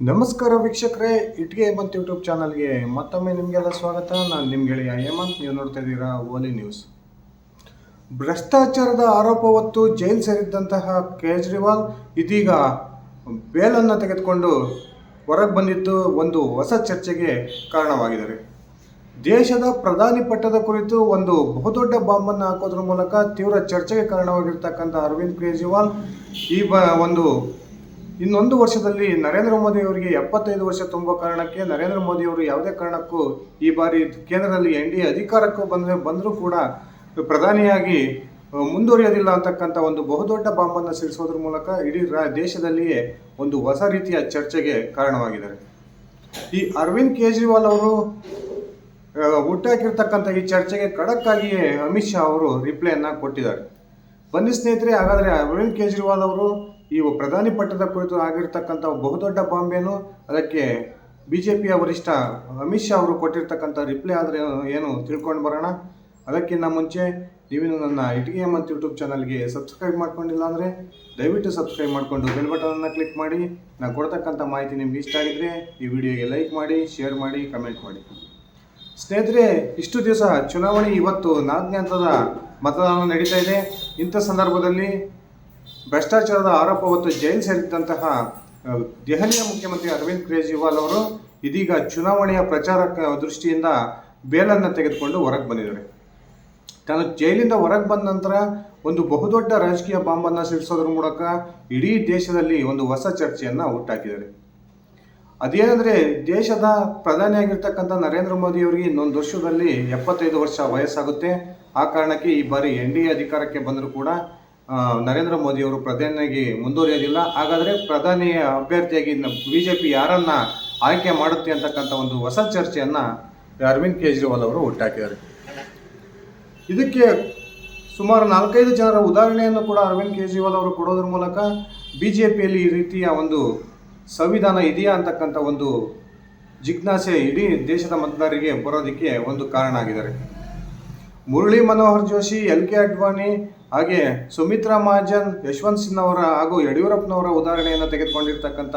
ನಮಸ್ಕಾರ ವೀಕ್ಷಕರೇ, ಇಟ್ಗೆ ಹೇಮಂತ್ ಯೂಟ್ಯೂಬ್ ಚಾನಲ್ಗೆ ಮತ್ತೊಮ್ಮೆ ನಿಮಗೆಲ್ಲ ಸ್ವಾಗತ. ನಾನು ನಿಮ್ಮ ಗೆಳೆಯ ಹೇಮಂತ್, ನೀವು ನೋಡ್ತಾ ಇದ್ದೀರಾ ಓಲಿ ನ್ಯೂಸ್ ಭ್ರಷ್ಟಾಚಾರದ ಆರೋಪ ಹೊತ್ತು ಜೈಲು ಸೇರಿದ್ದಂತಹ ಕೇಜ್ರಿವಾಲ್ ಇದೀಗ ಬೇಲನ್ನು ತೆಗೆದುಕೊಂಡು ಹೊರಗೆ ಬಂದಿದ್ದು ಒಂದು ಹೊಸ ಚರ್ಚೆಗೆ ಕಾರಣವಾಗಿದ್ದಾರೆ. ದೇಶದ ಪ್ರಧಾನಿ ಪಟ್ಟದ ಕುರಿತು ಒಂದು ಬಹುದೊಡ್ಡ ಬಾಂಬನ್ನು ಹಾಕೋದ್ರ ಮೂಲಕ ತೀವ್ರ ಚರ್ಚೆಗೆ ಕಾರಣವಾಗಿರ್ತಕ್ಕಂಥ ಅರವಿಂದ್ ಕೇಜ್ರಿವಾಲ್ ಈ ಬ ಒಂದು ಇನ್ನೊಂದು ವರ್ಷದಲ್ಲಿ ನರೇಂದ್ರ ಮೋದಿ ಅವರಿಗೆ ಎಪ್ಪತ್ತೈದು ವರ್ಷ ತುಂಬುವ ಕಾರಣಕ್ಕೆ ನರೇಂದ್ರ ಮೋದಿ ಅವರು ಯಾವುದೇ ಕಾರಣಕ್ಕೂ ಈ ಬಾರಿ ಕೇಂದ್ರದಲ್ಲಿ ಎನ್ ಡಿ ಎ ಅಧಿಕಾರಕ್ಕೂ ಬಂದರೆ ಬಂದರೂ ಕೂಡ ಪ್ರಧಾನಿಯಾಗಿ ಮುಂದುವರಿಯೋದಿಲ್ಲ ಅಂತಕ್ಕಂಥ ಒಂದು ಬಹುದೊಡ್ಡ ಬಾಂಬನ್ನು ಸಿಡಿಸೋದ್ರ ಮೂಲಕ ಇಡೀ ರಾ ದೇಶದಲ್ಲಿಯೇ ಒಂದು ಹೊಸ ರೀತಿಯ ಚರ್ಚೆಗೆ ಕಾರಣವಾಗಿದ್ದಾರೆ. ಈ ಅರವಿಂದ್ ಕೇಜ್ರಿವಾಲ್ ಅವರು ಹುಟ್ಟಾಕಿರ್ತಕ್ಕಂಥ ಈ ಚರ್ಚೆಗೆ ಖಡಕ್ಕಾಗಿಯೇ ಅಮಿತ್ ಶಾ ಅವರು ರಿಪ್ಲೈಯನ್ನು ಕೊಟ್ಟಿದ್ದಾರೆ. ಬನ್ನಿ ಸ್ನೇಹಿತರೆ, ಹಾಗಾದರೆ ಅರವಿಂದ್ ಕೇಜ್ರಿವಾಲ್ ಅವರು ಈ ಪ್ರಧಾನಿ ಪಟ್ಟದ ಕುರಿತು ಆಗಿರ್ತಕ್ಕಂಥ ಬಹುದೊಡ್ಡ ಬಾಂಬೆನು ಅದಕ್ಕೆ ಬಿ ಜೆ ಪಿಯ ವರಿಷ್ಠ ಅಮಿತ್ ಶಾ ಅವರು ಕೊಟ್ಟಿರ್ತಕ್ಕಂಥ ರಿಪ್ಲೈ ಆದರೆ ಏನು ತಿಳ್ಕೊಂಡು ಬರೋಣ. ಅದಕ್ಕಿಂತ ಮುಂಚೆ ನೀವಿನ್ನು ನನ್ನ ಇಟಿಗೆ ಮತ್ತು ಯೂಟ್ಯೂಬ್ ಚಾನಲ್ಗೆ ಸಬ್ಸ್ಕ್ರೈಬ್ ಮಾಡ್ಕೊಂಡಿಲ್ಲ ಅಂದರೆ ದಯವಿಟ್ಟು ಸಬ್ಸ್ಕ್ರೈಬ್ ಮಾಡಿಕೊಂಡು ಬೆಲ್ ಬಟನನ್ನು ಕ್ಲಿಕ್ ಮಾಡಿ. ನಾನು ಕೊಡ್ತಕ್ಕಂಥ ಮಾಹಿತಿ ನಿಮ್ಗೆ ಇಷ್ಟ ಆಗಿದ್ರೆ ಈ ವಿಡಿಯೋಗೆ ಲೈಕ್ ಮಾಡಿ ಶೇರ್ ಮಾಡಿ ಕಮೆಂಟ್ ಮಾಡಿ. ಸ್ನೇಹಿತರೆ, ಇಷ್ಟು ದಿವಸ ಚುನಾವಣೆ ಇವತ್ತು ನಾಲ್ಕನೇ ಹಂತದ ಮತದಾನ ನಡೀತಾ ಇದೆ. ಇಂಥ ಸಂದರ್ಭದಲ್ಲಿ ಭ್ರಷ್ಟಾಚಾರದ ಆರೋಪ ಹೊತ್ತು ಜೈಲು ಸೇರಿದ್ದಂತಹ ದೆಹಲಿಯ ಮುಖ್ಯಮಂತ್ರಿ ಅರವಿಂದ್ ಕೇಜ್ರಿವಾಲ್ ಅವರು ಇದೀಗ ಚುನಾವಣೆಯ ಪ್ರಚಾರ ದೃಷ್ಟಿಯಿಂದ ಬೇಲನ್ನು ತೆಗೆದುಕೊಂಡು ಹೊರಗೆ ಬಂದಿದ್ದಾರೆ. ತಾನು ಜೈಲಿಂದ ಹೊರಗೆ ಬಂದ ನಂತರ ಒಂದು ಬಹುದೊಡ್ಡ ರಾಜಕೀಯ ಬಾಂಬನ್ನು ಸಿಡಿಸೋದ್ರ ಮೂಲಕ ಇಡೀ ದೇಶದಲ್ಲಿ ಒಂದು ಹೊಸ ಚರ್ಚೆಯನ್ನು ಹುಟ್ಟಾಕಿದ್ದಾರೆ. ಅದೇನೆಂದರೆ, ದೇಶದ ಪ್ರಧಾನಿಯಾಗಿರ್ತಕ್ಕಂಥ ನರೇಂದ್ರ ಮೋದಿ ಅವರಿಗೆ ಇನ್ನೊಂದು ವರ್ಷದಲ್ಲಿ ಎಪ್ಪತ್ತೈದು ವರ್ಷ ವಯಸ್ಸಾಗುತ್ತೆ. ಆ ಕಾರಣಕ್ಕೆ ಈ ಬಾರಿ ಎನ್ ಡಿ ಅಧಿಕಾರಕ್ಕೆ ಬಂದರೂ ಕೂಡ ನರೇಂದ್ರ ಮೋದಿ ಅವರು ಪ್ರಧಾನಿಯಾಗಿ ಮುಂದುವರಿಯೋದಿಲ್ಲ ಹಾಗಾದರೆ ಪ್ರಧಾನಿಯ ಅಭ್ಯರ್ಥಿಯಾಗಿ ಬಿ ಜೆ ಪಿ ಯಾರನ್ನ ಆಯ್ಕೆ ಮಾಡುತ್ತೆ ಅಂತಕ್ಕಂಥ ಒಂದು ಹೊಸ ಚರ್ಚೆಯನ್ನು ಅರವಿಂದ್ ಕೇಜ್ರಿವಾಲ್ ಅವರು ಹುಟ್ಟಾಕಿದ್ದಾರೆ. ಇದಕ್ಕೆ ಸುಮಾರು ನಾಲ್ಕೈದು ಜನರ ಉದಾಹರಣೆಯನ್ನು ಕೂಡ ಅರವಿಂದ್ ಕೇಜ್ರಿವಾಲ್ ಅವರು ಕೊಡೋದ್ರ ಮೂಲಕ ಬಿ ಜೆ ಪಿಯಲ್ಲಿ ಈ ರೀತಿಯ ಒಂದು ಸಂವಿಧಾನ ಇದೆಯಾ ಅಂತಕ್ಕಂಥ ಒಂದು ಜಿಜ್ಞಾಸೆ ಇಡೀ ದೇಶದ ಮತದಾರರಿಗೆ ಬರೋದಕ್ಕೆ ಒಂದು ಕಾರಣ ಆಗಿದ್ದಾರೆ. ಮುರಳಿ ಮನೋಹರ್ ಜೋಶಿ, ಎಲ್ ಕೆ ಅಡ್ವಾಣಿ ಹಾಗೆ ಸುಮಿತ್ರಾ ಮಹಾಜನ್ ಯಶವಂತ್ ಸಿನ್ ಅವರ ಹಾಗೂ ಯಡಿಯೂರಪ್ಪನವರ ಉದಾಹರಣೆಯನ್ನು ತೆಗೆದುಕೊಂಡಿರ್ತಕ್ಕಂಥ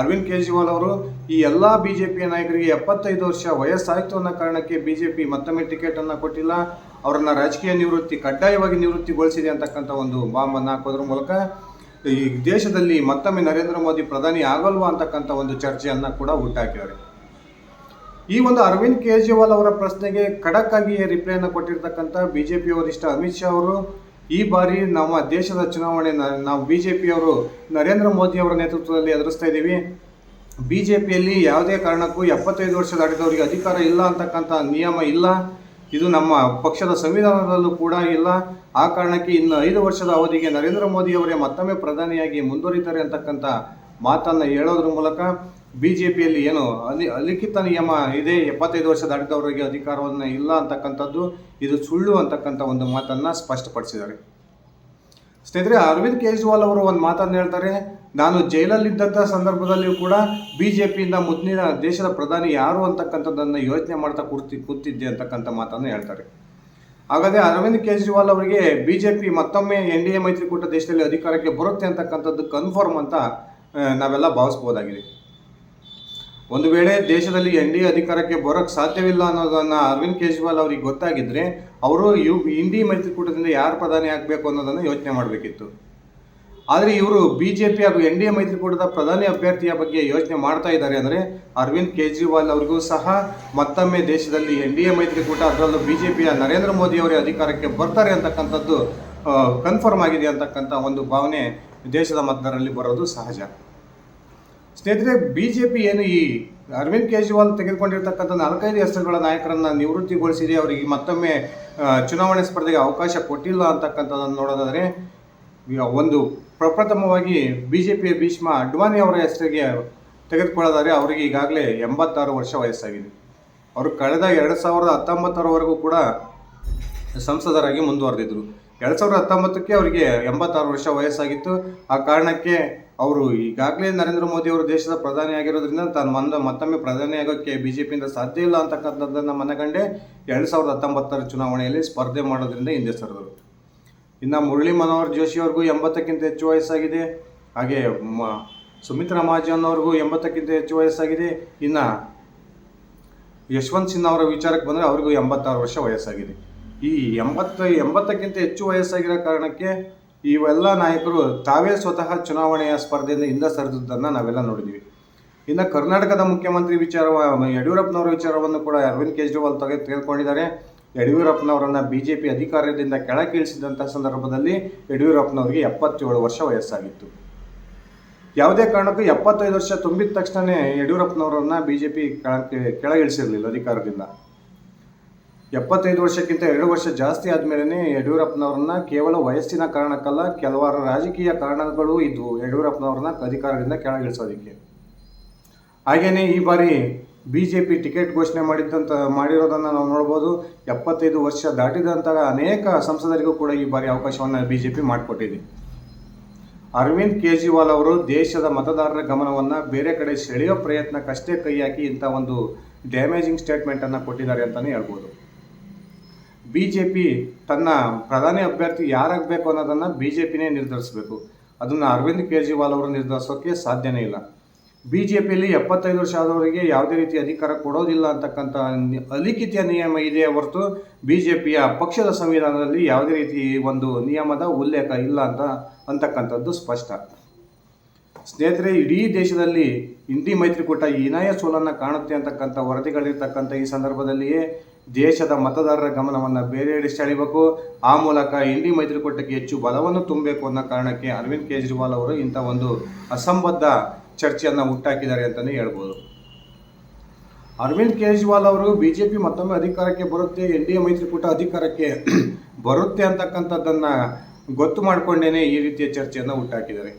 ಅರವಿಂದ್ ಕೇಜ್ರಿವಾಲ್ ಅವರು, ಈ ಎಲ್ಲ ಬಿ ಜೆ ಪಿಯ ನಾಯಕರಿಗೆ ಎಪ್ಪತ್ತೈದು ವರ್ಷ ವಯಸ್ಸಾಯಿತು ಅನ್ನೋ ಕಾರಣಕ್ಕೆ ಬಿ ಜೆ ಪಿ ಮತ್ತೊಮ್ಮೆ ಟಿಕೆಟನ್ನು ಕೊಟ್ಟಿಲ್ಲ. ಅವರನ್ನ ರಾಜಕೀಯ ನಿವೃತ್ತಿ, ಕಡ್ಡಾಯವಾಗಿ ನಿವೃತ್ತಿಗೊಳಿಸಿದೆ ಅಂತಕ್ಕಂಥ ಒಂದು ಬಾಂಬನ್ನು ಹಾಕೋದ್ರ ಮೂಲಕ ಈ ದೇಶದಲ್ಲಿ ಮತ್ತೊಮ್ಮೆ ನರೇಂದ್ರ ಮೋದಿ ಪ್ರಧಾನಿ ಆಗಲ್ವಾ ಅಂತಕ್ಕಂಥ ಒಂದು ಚರ್ಚೆಯನ್ನು ಕೂಡ ಹುಟ್ಟಾಕಿದ್ದಾರೆ. ಈ ಒಂದು ಅರವಿಂದ್ ಕೇಜ್ರಿವಾಲ್ ಅವರ ಪ್ರಶ್ನೆಗೆ ಖಡಕ್ ಆಗಿ ರಿಪ್ಲೈಯನ್ನು ಕೊಟ್ಟಿರ್ತಕ್ಕಂಥ ಬಿಜೆಪಿ ವರಿಷ್ಠ ಅಮಿತ್ ಶಾ ಅವರು ಈ ಬಾರಿ ನಮ್ಮ ದೇಶದ ಚುನಾವಣೆ ನಾವು ಬಿ ಜೆ ಪಿಯವರು ನರೇಂದ್ರ ಮೋದಿ ಅವರ ನೇತೃತ್ವದಲ್ಲಿ ಎದುರಿಸ್ತಾ ಇದ್ದೀವಿ. ಬಿ ಜೆ ಪಿಯಲ್ಲಿ ಯಾವುದೇ ಕಾರಣಕ್ಕೂ ಎಪ್ಪತ್ತೈದು ವರ್ಷ ದಾಟಿದವರಿಗೆ ಅಧಿಕಾರ ಇಲ್ಲ ಅಂತಕ್ಕಂಥ ನಿಯಮ ಇಲ್ಲ. ಇದು ನಮ್ಮ ಪಕ್ಷದ ಸಂವಿಧಾನದಲ್ಲೂ ಕೂಡ ಇಲ್ಲ. ಆ ಕಾರಣಕ್ಕೆ ಇನ್ನು ಐದು ವರ್ಷದ ಅವಧಿಗೆ ನರೇಂದ್ರ ಮೋದಿ ಅವರೇ ಮತ್ತೊಮ್ಮೆ ಪ್ರಧಾನಿಯಾಗಿ ಮುಂದುವರಿತಾರೆ ಅಂತಕ್ಕಂಥ ಮಾತನ್ನು ಹೇಳೋದ್ರ ಮೂಲಕ ಬಿ ಜೆ ಪಿಯಲ್ಲಿ ಏನು ಅಲಿ ಅಲಿಖಿತ ನಿಯಮ ಇದೆ, ಎಪ್ಪತ್ತೈದು ವರ್ಷ ದಾಟಿದವರಿಗೆ ಅಧಿಕಾರವನ್ನು ಇಲ್ಲ ಅಂತಕ್ಕಂಥದ್ದು, ಇದು ಸುಳ್ಳು ಅಂತಕ್ಕಂಥ ಒಂದು ಮಾತನ್ನು ಸ್ಪಷ್ಟಪಡಿಸಿದ್ದಾರೆ. ಸ್ನೇಹಿತರೆ, ಅರವಿಂದ್ ಕೇಜ್ರಿವಾಲ್ ಅವರು ಒಂದು ಮಾತನ್ನು ಹೇಳ್ತಾರೆ, ನಾನು ಜೈಲಲ್ಲಿದ್ದಂಥ ಸಂದರ್ಭದಲ್ಲಿಯೂ ಕೂಡ ಬಿ ಜೆ ಪಿಯಿಂದ ಮುಂದಿನ ದೇಶದ ಪ್ರಧಾನಿ ಯಾರು ಅಂತಕ್ಕಂಥದ್ದನ್ನು ಯೋಚನೆ ಮಾಡ್ತಾ ಕೂರ್ತಿ, ಕೂತಿದ್ದೆ ಅಂತಕ್ಕಂಥ ಮಾತನ್ನು ಹೇಳ್ತಾರೆ. ಹಾಗಾದರೆ ಅರವಿಂದ್ ಕೇಜ್ರಿವಾಲ್ ಅವರಿಗೆ ಬಿ ಜೆ ಪಿ ಮತ್ತೊಮ್ಮೆ ಎನ್ ಡಿ ಎ ಮೈತ್ರಿಕೂಟ ದೇಶದಲ್ಲಿ ಅಧಿಕಾರಕ್ಕೆ ಬರುತ್ತೆ ಅಂತಕ್ಕಂಥದ್ದು ಕನ್ಫರ್ಮ್ ಅಂತ ನಾವೆಲ್ಲ ಭಾವಿಸ್ಬೋದಾಗಿದೆ ಒಂದು ವೇಳೆ ದೇಶದಲ್ಲಿ ಎನ್ ಡಿ ಅಧಿಕಾರಕ್ಕೆ ಬರೋಕ್ಕೆ ಸಾಧ್ಯವಿಲ್ಲ ಅನ್ನೋದನ್ನು ಅರವಿಂದ್ ಕೇಜ್ರಿವಾಲ್ ಅವರಿಗೆ ಗೊತ್ತಾಗಿದ್ದರೆ ಅವರು ಯು ಇಂಡಿ ಮೈತ್ರಿಕೂಟದಿಂದ ಯಾರು ಪ್ರಧಾನಿ ಆಗಬೇಕು ಅನ್ನೋದನ್ನು ಯೋಚನೆ ಮಾಡಬೇಕಿತ್ತು. ಆದರೆ ಇವರು ಬಿ ಜೆ ಪಿ ಹಾಗೂ ಎನ್ ಡಿ ಎ ಮೈತ್ರಿಕೂಟದ ಪ್ರಧಾನಿ ಅಭ್ಯರ್ಥಿಯ ಬಗ್ಗೆ ಯೋಚನೆ ಮಾಡ್ತಾ ಇದ್ದಾರೆ ಅಂದರೆ ಅರವಿಂದ್ ಕೇಜ್ರಿವಾಲ್ ಅವರಿಗೂ ಸಹ ಮತ್ತೊಮ್ಮೆ ದೇಶದಲ್ಲಿ ಎನ್ ಡಿ ಎ ಮೈತ್ರಿಕೂಟ ಅದರಲ್ಲೂ ಬಿ ಜೆ ಪಿಯ ನರೇಂದ್ರ ಮೋದಿ ಅವರೇ ಅಧಿಕಾರಕ್ಕೆ ಬರ್ತಾರೆ ಅಂತಕ್ಕಂಥದ್ದು ಕನ್ಫರ್ಮ್ ಆಗಿದೆ ಅಂತಕ್ಕಂಥ ಒಂದು ಭಾವನೆ ದೇಶದ ಮತದಾರರಲ್ಲಿ ಬರೋದು ಸಹಜ. ಸ್ನೇಹಿತರೆ ಬಿ ಜೆ ಪಿ ಏನು ಈ ಅರವಿಂದ್ ಕೇಜ್ರಿವಾಲ್ ತೆಗೆದುಕೊಂಡಿರ್ತಕ್ಕಂಥ ನಾಲ್ಕೈದು ಹೆಸರುಗಳ ನಾಯಕರನ್ನ ನಿವೃತ್ತಿಗೊಳಿಸಿದೆ, ಅವರಿಗೆ ಮತ್ತೊಮ್ಮೆ ಚುನಾವಣೆ ಸ್ಪರ್ಧೆಗೆ ಅವಕಾಶ ಕೊಟ್ಟಿಲ್ಲ ಅಂತಕ್ಕಂಥದ್ದನ್ನು ನೋಡೋದಾದರೆ ಒಂದು ಪ್ರಪ್ರಥಮವಾಗಿ ಬಿ ಜೆ ಪಿಯ ಭೀಷ್ಮ ಅಡ್ವಾನಿ ಅವರ ಹೆಸರಿಗೆ ತೆಗೆದುಕೊಳ್ಳೋದಾದರೆ ಅವರಿಗೆ ಈಗಾಗಲೇ ಎಂಬತ್ತಾರು ವರ್ಷ ವಯಸ್ಸಾಗಿದೆ. ಅವರು ಕಳೆದ ಎರಡು ಸಾವಿರದ ಹತ್ತೊಂಬತ್ತರವರೆಗೂ ಕೂಡ ಸಂಸದರಾಗಿ ಮುಂದುವರೆದಿದ್ರು ಎರಡು ಸಾವಿರದ ಹತ್ತೊಂಬತ್ತಕ್ಕೆ ಅವರಿಗೆ ಎಂಬತ್ತಾರು ವರ್ಷ ವಯಸ್ಸಾಗಿತ್ತು. ಆ ಕಾರಣಕ್ಕೆ ಅವರು ಈಗಾಗಲೇ ನರೇಂದ್ರ ಮೋದಿ ಅವರು ದೇಶದ ಪ್ರಧಾನಿ ಆಗಿರೋದ್ರಿಂದ ತಾನು ಮಂದ ಮತ್ತೊಮ್ಮೆ ಪ್ರಧಾನಿ ಆಗೋಕ್ಕೆ ಬಿ ಜೆ ಪಿಯಿಂದ ಸಾಧ್ಯ ಇಲ್ಲ ಅಂತಕ್ಕಂಥದ್ದನ್ನು ಮನಗಂಡೆ ಎರಡು ಸಾವಿರದ ಹತ್ತೊಂಬತ್ತರ ಚುನಾವಣೆಯಲ್ಲಿ ಸ್ಪರ್ಧೆ ಮಾಡೋದ್ರಿಂದ ಹಿಂದೆ ಸರಿದರು. ಇನ್ನು ಮುರಳಿ ಮನೋಹರ್ ಜೋಶಿ ಅವ್ರಿಗೂ ಎಂಬತ್ತಕ್ಕಿಂತ ಹೆಚ್ಚು ವಯಸ್ಸಾಗಿದೆ. ಹಾಗೆ ಮ ಸುಮಿತ್ರಾ ಮಹಾಜನ್ ಅವ್ರಿಗೂ ಎಂಬತ್ತಕ್ಕಿಂತ ಹೆಚ್ಚು ವಯಸ್ಸಾಗಿದೆ. ಇನ್ನು ಯಶವಂತ್ ಸಿನ್ಹಾ ಅವರ ವಿಚಾರಕ್ಕೆ ಬಂದರೆ ಅವರಿಗೂ ಎಂಬತ್ತಾರು ವರ್ಷ ವಯಸ್ಸಾಗಿದೆ. ಈ ಎಂಬತ್ತು, ಎಂಬತ್ತಕ್ಕಿಂತ ಹೆಚ್ಚು ವಯಸ್ಸಾಗಿರೋ ಕಾರಣಕ್ಕೆ ಇವೆಲ್ಲ ನಾಯಕರು ತಾವೇ ಸ್ವತಃ ಚುನಾವಣೆಯ ಸ್ಪರ್ಧೆಯಿಂದ ಹಿಂದೆ ಸರಿದದ್ದನ್ನು ನಾವೆಲ್ಲ ನೋಡಿದ್ದೀವಿ ಇನ್ನು ಕರ್ನಾಟಕದ ಮುಖ್ಯಮಂತ್ರಿ ವಿಚಾರ ಯಡಿಯೂರಪ್ಪನವರ ವಿಚಾರವನ್ನು ಕೂಡ ಅರವಿಂದ್ ಕೇಜ್ರಿವಾಲ್ ತೆಗೆ ತೆಗೆದುಕೊಂಡಿದ್ದಾರೆ. ಯಡಿಯೂರಪ್ಪನವರನ್ನು ಬಿ ಜೆ ಪಿ ಅಧಿಕಾರದಿಂದ ಕೆಳಕೀಳಿಸಿದಂಥ ಸಂದರ್ಭದಲ್ಲಿ ಯಡಿಯೂರಪ್ಪನವರಿಗೆ ಎಪ್ಪತ್ತೇಳು ವರ್ಷ ವಯಸ್ಸಾಗಿತ್ತು. ಯಾವುದೇ ಕಾರಣಕ್ಕೂ ಎಪ್ಪತ್ತೈದು ವರ್ಷ ತುಂಬಿದ ತಕ್ಷಣವೇ ಯಡಿಯೂರಪ್ಪನವರನ್ನ ಬಿ ಜೆ ಪಿ ಕೆಳಗಿಳಿಸಿರಲಿಲ್ಲ ಅಧಿಕಾರದಿಂದ. ಎಪ್ಪತ್ತೈದು ವರ್ಷಕ್ಕಿಂತ ಎರಡು ವರ್ಷ ಜಾಸ್ತಿ ಆದಮೇಲೆ ಯಡಿಯೂರಪ್ಪನವ್ರನ್ನ ಕೇವಲ ವಯಸ್ಸಿನ ಕಾರಣಕ್ಕಲ್ಲ, ಕೆಲವಾರು ರಾಜಕೀಯ ಕಾರಣಗಳು ಇದ್ವು ಯಡಿಯೂರಪ್ಪನವ್ರನ್ನ ಅಧಿಕಾರದಿಂದ ಕೆಳಗಿಳಿಸೋದಕ್ಕೆ. ಹಾಗೆಯೇ ಈ ಬಾರಿ ಬಿ ಜೆ ಪಿ ಟಿಕೆಟ್ ಘೋಷಣೆ ಮಾಡಿದ್ದಂಥ ಮಾಡಿರೋದನ್ನು ನಾವು ನೋಡ್ಬೋದು. ಎಪ್ಪತ್ತೈದು ವರ್ಷ ದಾಟಿದಂತಹ ಅನೇಕ ಸಂಸದರಿಗೂ ಕೂಡ ಈ ಬಾರಿ ಅವಕಾಶವನ್ನು ಬಿ ಜೆ ಪಿ ಮಾಡಿಕೊಟ್ಟಿದೆ. ಅರವಿಂದ್ ಕೇಜ್ರಿವಾಲ್ ಅವರು ದೇಶದ ಮತದಾರರ ಗಮನವನ್ನು ಬೇರೆ ಕಡೆ ಸೆಳೆಯೋ ಪ್ರಯತ್ನಕ್ಕಷ್ಟೇ ಕೈ ಹಾಕಿ ಇಂಥ ಒಂದು ಡ್ಯಾಮೇಜಿಂಗ್ ಸ್ಟೇಟ್ಮೆಂಟನ್ನು ಕೊಟ್ಟಿದ್ದಾರೆ ಅಂತಲೇ ಹೇಳ್ಬೋದು. ಬಿ ಜೆ ಪಿ ತನ್ನ ಪ್ರಧಾನಿ ಅಭ್ಯರ್ಥಿ ಯಾರಾಗಬೇಕು ಅನ್ನೋದನ್ನು ಬಿ ಜೆ ಪಿನೇ ನಿರ್ಧರಿಸಬೇಕು. ಅದನ್ನು ಅರವಿಂದ್ ಕೇಜ್ರಿವಾಲ್ ಅವರು ನಿರ್ಧರಿಸೋಕ್ಕೆ ಸಾಧ್ಯನೇ ಇಲ್ಲ. ಬಿ ಜೆ ಪಿಯಲ್ಲಿ ಎಪ್ಪತ್ತೈದು ವರ್ಷ ಆದವರಿಗೆ ಯಾವುದೇ ರೀತಿ ಅಧಿಕಾರ ಕೊಡೋದಿಲ್ಲ ಅಂತಕ್ಕಂಥ ಅಲಿಖಿತ ನಿಯಮ ಇದೆ ಹೊರತು ಬಿ ಜೆ ಪಿಯ ಪಕ್ಷದ ಸಂವಿಧಾನದಲ್ಲಿ ಯಾವುದೇ ರೀತಿ ಒಂದು ನಿಯಮದ ಉಲ್ಲೇಖ ಇಲ್ಲ ಅಂತ ಅಂತಕ್ಕಂಥದ್ದು ಸ್ಪಷ್ಟ. ಸ್ನೇಹಿತರೆ, ಇಡೀ ದೇಶದಲ್ಲಿ ಹಿಂದಿ ಮೈತ್ರಿಕೂಟ ಹೀನಾಯ ಸೋಲನ್ನು ಕಾಣುತ್ತೆ ಅಂತಕ್ಕಂಥ ವರದಿಗಳಿರ್ತಕ್ಕಂಥ ಈ ಸಂದರ್ಭದಲ್ಲಿಯೇ ದೇಶದ ಮತದಾರರ ಗಮನವನ್ನು ಬೇರೆಡೆ ಸೆಳೆಯಬೇಕು. ಆ ಮೂಲಕ ಇಂಡಿ ಮೈತ್ರಿಕೂಟಕ್ಕೆ ಹೆಚ್ಚು ಬಲವನ್ನು ತುಂಬಬೇಕು ಅನ್ನೋ ಕಾರಣಕ್ಕೆ ಅರವಿಂದ್ ಕೇಜ್ರಿವಾಲ್ ಅವರು ಇಂಥ ಒಂದು ಅಸಂಬದ್ಧ ಚರ್ಚೆಯನ್ನು ಹುಟ್ಟಾಕಿದ್ದಾರೆ ಅಂತಲೇ ಹೇಳ್ಬೋದು. ಅರವಿಂದ್ ಕೇಜ್ರಿವಾಲ್ ಅವರು ಬಿ ಜೆ ಪಿ ಮತ್ತೊಮ್ಮೆ ಅಧಿಕಾರಕ್ಕೆ ಬರುತ್ತೆ ಎನ್ ಡಿ ಎ ಮೈತ್ರಿಕೂಟ ಅಧಿಕಾರಕ್ಕೆ ಬರುತ್ತೆ ಅಂತಕ್ಕಂಥದ್ದನ್ನು ಗೊತ್ತು ಮಾಡಿಕೊಂಡೇನೆ ಈ ರೀತಿಯ ಚರ್ಚೆಯನ್ನು ಹುಟ್ಟಾಕಿದ್ದಾರೆ.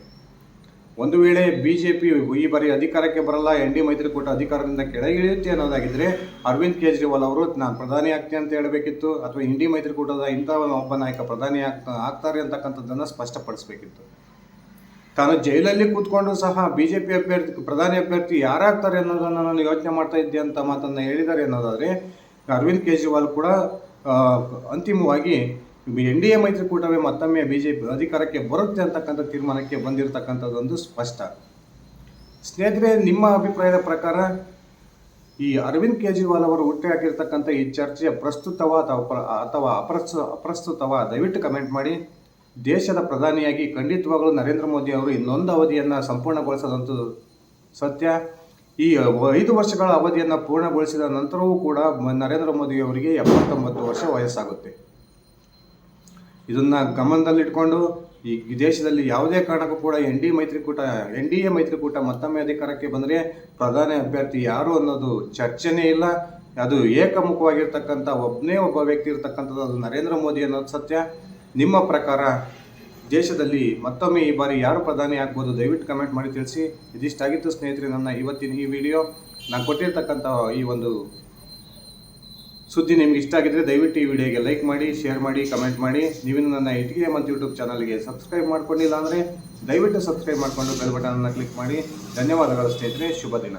ಒಂದು ವೇಳೆ ಬಿ ಜೆ ಪಿ ಈ ಬಾರಿ ಅಧಿಕಾರಕ್ಕೆ ಬರಲ್ಲ, ಎನ್ ಡಿ ಮೈತ್ರಿಕೂಟ ಅಧಿಕಾರದಿಂದ ಕೆಳಗಿಳಿಯುತ್ತೆ ಅನ್ನೋದಾಗಿದ್ದರೆ ಅರವಿಂದ್ ಕೇಜ್ರಿವಾಲ್ ಅವರು, ನಾನು ಪ್ರಧಾನಿ ಆಗ್ತೀನಿ ಅಂತ ಹೇಳಬೇಕಿತ್ತು, ಅಥವಾ ಇಂಡಿ ಮೈತ್ರಿಕೂಟದ ಇಂಥ ಒಬ್ಬ ನಾಯಕ ಪ್ರಧಾನಿ ಆಗ್ತಾ ಆಗ್ತಾರೆ ಅಂತಕ್ಕಂಥದ್ದನ್ನು ಸ್ಪಷ್ಟಪಡಿಸಬೇಕಿತ್ತು. ತಾನು ಜೈಲಲ್ಲಿ ಕೂತ್ಕೊಂಡು ಸಹ ಬಿ ಜೆ ಪಿ ಅಭ್ಯರ್ಥಿ, ಪ್ರಧಾನಿ ಅಭ್ಯರ್ಥಿ ಯಾರಾಗ್ತಾರೆ ಅನ್ನೋದನ್ನು ನಾನು ಯೋಚನೆ ಮಾಡ್ತಾ ಇದ್ದೆ ಅಂತ ಮಾತನ್ನು ಹೇಳಿದ್ದಾರೆ ಅನ್ನೋದಾದರೆ, ಅರವಿಂದ್ ಕೇಜ್ರಿವಾಲ್ ಕೂಡ ಅಂತಿಮವಾಗಿ ಎನ್ ಡಿ ಎ ಮೈತ್ರಿಕೂಟವೇ ಮತ್ತೊಮ್ಮೆ ಬಿ ಜೆ ಪಿ ಅಧಿಕಾರಕ್ಕೆ ಬರುತ್ತೆ ಅಂತಕ್ಕಂಥ ತೀರ್ಮಾನಕ್ಕೆ ಬಂದಿರತಕ್ಕಂಥದ್ದೊಂದು ಸ್ಪಷ್ಟ. ಸ್ನೇಹಿತರೆ, ನಿಮ್ಮ ಅಭಿಪ್ರಾಯದ ಪ್ರಕಾರ ಈ ಅರವಿಂದ್ ಕೇಜ್ರಿವಾಲ್ ಅವರು ಹುಟ್ಟಿ ಹಾಕಿರ್ತಕ್ಕಂಥ ಈ ಚರ್ಚೆಯ ಪ್ರಸ್ತುತವ ಅಥವಾ ಅಥವಾ ಅಪ್ರಸ್ತು, ಅಪ್ರಸ್ತುತವ ದಯವಿಟ್ಟು ಕಮೆಂಟ್ ಮಾಡಿ. ದೇಶದ ಪ್ರಧಾನಿಯಾಗಿ ಖಂಡಿತವಾಗಲೂ ನರೇಂದ್ರ ಮೋದಿ ಅವರು ಇನ್ನೊಂದು ಅವಧಿಯನ್ನು ಸಂಪೂರ್ಣಗೊಳಿಸದಂಥದ್ದು ಸತ್ಯ. ಈ ಐದು ವರ್ಷಗಳ ಅವಧಿಯನ್ನು ಪೂರ್ಣಗೊಳಿಸಿದ ನಂತರವೂ ಕೂಡ ನರೇಂದ್ರ ಮೋದಿ ಅವರಿಗೆ ಎಪ್ಪತ್ತೊಂಬತ್ತು ವರ್ಷ ವಯಸ್ಸಾಗುತ್ತೆ. ಇದನ್ನು ಗಮನದಲ್ಲಿಟ್ಕೊಂಡು ಈ ದೇಶದಲ್ಲಿ ಯಾವುದೇ ಕಾರಣಕ್ಕೂ ಕೂಡ ಎನ್ ಡಿ ಮೈತ್ರಿಕೂಟ, ಎನ್ ಡಿ ಎ ಮೈತ್ರಿಕೂಟ ಮತ್ತೊಮ್ಮೆ ಅಧಿಕಾರಕ್ಕೆ ಬಂದರೆ ಪ್ರಧಾನಿ ಅಭ್ಯರ್ಥಿ ಯಾರು ಅನ್ನೋದು ಚರ್ಚೆನೇ ಇಲ್ಲ. ಅದು ಏಕಮುಖವಾಗಿರ್ತಕ್ಕಂಥ ಒಬ್ಬನೇ ಒಬ್ಬ ವ್ಯಕ್ತಿ ಇರ್ತಕ್ಕಂಥದ್ದು ಅದು ನರೇಂದ್ರ ಮೋದಿ ಅನ್ನೋದು ಸತ್ಯ. ನಿಮ್ಮ ಪ್ರಕಾರ ದೇಶದಲ್ಲಿ ಮತ್ತೊಮ್ಮೆ ಈ ಬಾರಿ ಯಾರು ಪ್ರಧಾನಿ ಆಗ್ಬೋದು? ದಯವಿಟ್ಟು ಕಮೆಂಟ್ ಮಾಡಿ ತಿಳಿಸಿ. ಇದಿಷ್ಟಾಗಿತ್ತು ಸ್ನೇಹಿತರೆ ನನ್ನ ಇವತ್ತಿನ ಈ ವಿಡಿಯೋ ನಾನು ಕೊಟ್ಟಿರ್ತಕ್ಕಂಥ ಈ ಒಂದು ಸುದ್ದಿ ನಿಮ್ಗೆ ಇಷ್ಟ ಆಗಿದ್ರೆ ದಯವಿಟ್ಟು ಈ ವಿಡಿಯೋಗೆ ಲೈಕ್ ಮಾಡಿ ಶೇರ್ ಮಾಡಿ ಕಮೆಂಟ್ ಮಾಡಿ. ನೀವು ನನ್ನ ಇಟ್ಗೆ ಮತ್ತು ಯೂಟ್ಯೂಬ್ ಚಾನಲ್ಗೆ ಸಬ್ಸ್ಕ್ರೈಬ್ ಮಾಡ್ಕೊಂಡಿಲ್ಲ ಅಂದರೆ ದಯವಿಟ್ಟು ಸಬ್ಸ್ಕ್ರೈಬ್ ಮಾಡಿಕೊಂಡು ಬೆಲ್ ಬಟನನ್ನು ಕ್ಲಿಕ್ ಮಾಡಿ. ಧನ್ಯವಾದಗಳು ಸ್ನೇಹಿತರೆ, ಶುಭ ದಿನ.